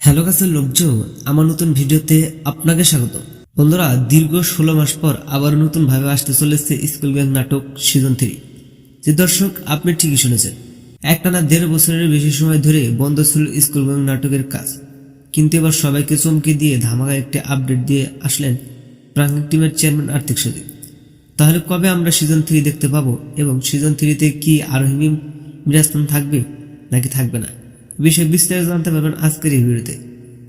Hello কাছের লোকজন আমার নতুন ভিডিওতে আপনাকে স্বাগত। বন্ধুরা, দীর্ঘ ষোলো মাস পর আবার নতুন ভাবে আসতে চলেছে স্কুল গ্যাং নাটক সিজন থ্রি যে দর্শক, আপনি ঠিকই শুনেছেন। একটানা দেড় বছরের বেশি সময় ধরে বন্ধ ছিল স্কুল গ্যাং নাটকের কাজ। কিন্তু এবার সবাইকে চমকে দিয়ে ধামাকা একটি আপডেট দিয়ে আসলেন প্রাঙ্গিক টিমের চেয়ারম্যান আর্থিক সচিব তাহলে কবে আমরা সিজন থ্রি দেখতে পাবো এবং সিজন থ্রিতে কি আরোহী মিরাস্তান থাকবে নাকি থাকবে না? বিষয়ে বিস্তারিত জানতে পারবেন আজকের এই ভিডিওতে।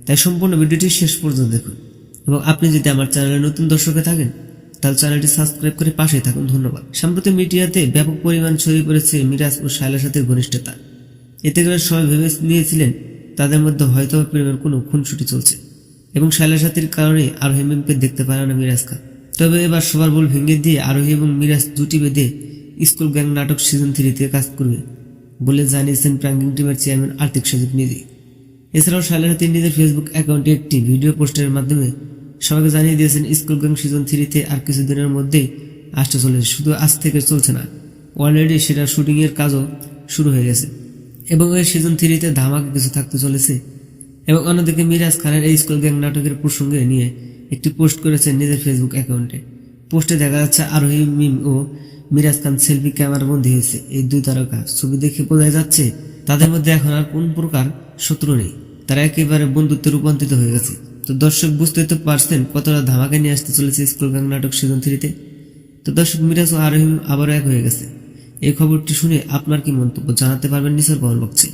তাই সম্পূর্ণ ভিডিওটি শেষ পর্যন্ত দেখুন এবং আপনি যদি আমার চ্যানেলে নতুন দর্শকে থাকেন, তাহলে চ্যানেলটি সাবস্ক্রাইব করে পাশেই থাকুন। ধন্যবাদ। সম্প্রতি মিডিয়াতে ব্যাপক পরিমাণ ছড়িয়ে পড়েছে মিরাজ ও শায়লার সাথে ঘনিষ্ঠতা। এতে করে সবাই ভেবে নিয়েছিলেন তাদের মধ্যে হয়তো বা পরিমাণ কোনো খুনসুটি চলছে এবং শায়লার সাথীর কারণে আরোহী মিমকে দেখতে পারে না মিরাজ খান। তবে এবার সবার বল ভেঙে দিয়ে আরোহী এবং মিরাজ দুটি বেঁধে স্কুল গ্যাং নাটক সিজন থ্রিতে কাজ করবে। বলে জানিয়েছেন প্রাঙ্গিং টিমের চেয়ারম্যান আর্থিক সচিব নিজেই এছাড়াও শায়লার তিনি নিজের ফেসবুক অ্যাকাউন্টে একটি ভিডিও পোস্টের মাধ্যমে সবাইকে জানিয়ে দিয়েছেন, স্কুল গ্যাং সিজন থ্রিতে আর কিছুদিনের মধ্যেই আসতে চলেছে। শুধু আজ থেকে চলছে না, অলরেডি সেটা শুটিংয়ের কাজও শুরু হয়ে গেছে। এবং এই সিজন থ্রিতে ধামাকা কিছু থাকতে চলেছে। এবং অন্যদিকে মিরাজ খানের এই স্কুল গ্যাং নাটকের প্রসঙ্গে নিয়ে একটি পোস্ট করেছেন নিজের ফেসবুক অ্যাকাউন্টে। পোস্টে দেখা যাচ্ছে আরোহী মিম ও মিরাজ খান সেলফি ক্যামেরা বন্দী হয়েছে। এই দুই তারকা ছবি দেখে বোঝা যাচ্ছে তাদের মধ্যে এখন আর কোন প্রকার শত্রু নেই। তারা একেবারে বন্ধুত্বে রূপান্তরিত হয়ে গেছে। তো দর্শক বুঝতেই তো পারছেন কতটা ধামাকা নিয়ে আসতে চলেছে স্কুল গ্যাং নাটক সিজন থ্রিতে। তো দর্শক মিরাজ ও আরোহী আবারও এক হয়ে গেছে। এই খবরটি শুনে আপনার কি মন্তব্য জানাতে পারবেন কমেন্ট বক্সে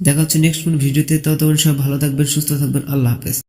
দেখা হচ্ছে নেক্সট কোন ভিডিওতে। ততক্ষণ সব ভালো থাকবেন, সুস্থ থাকবেন। আল্লাহ হাফেজ।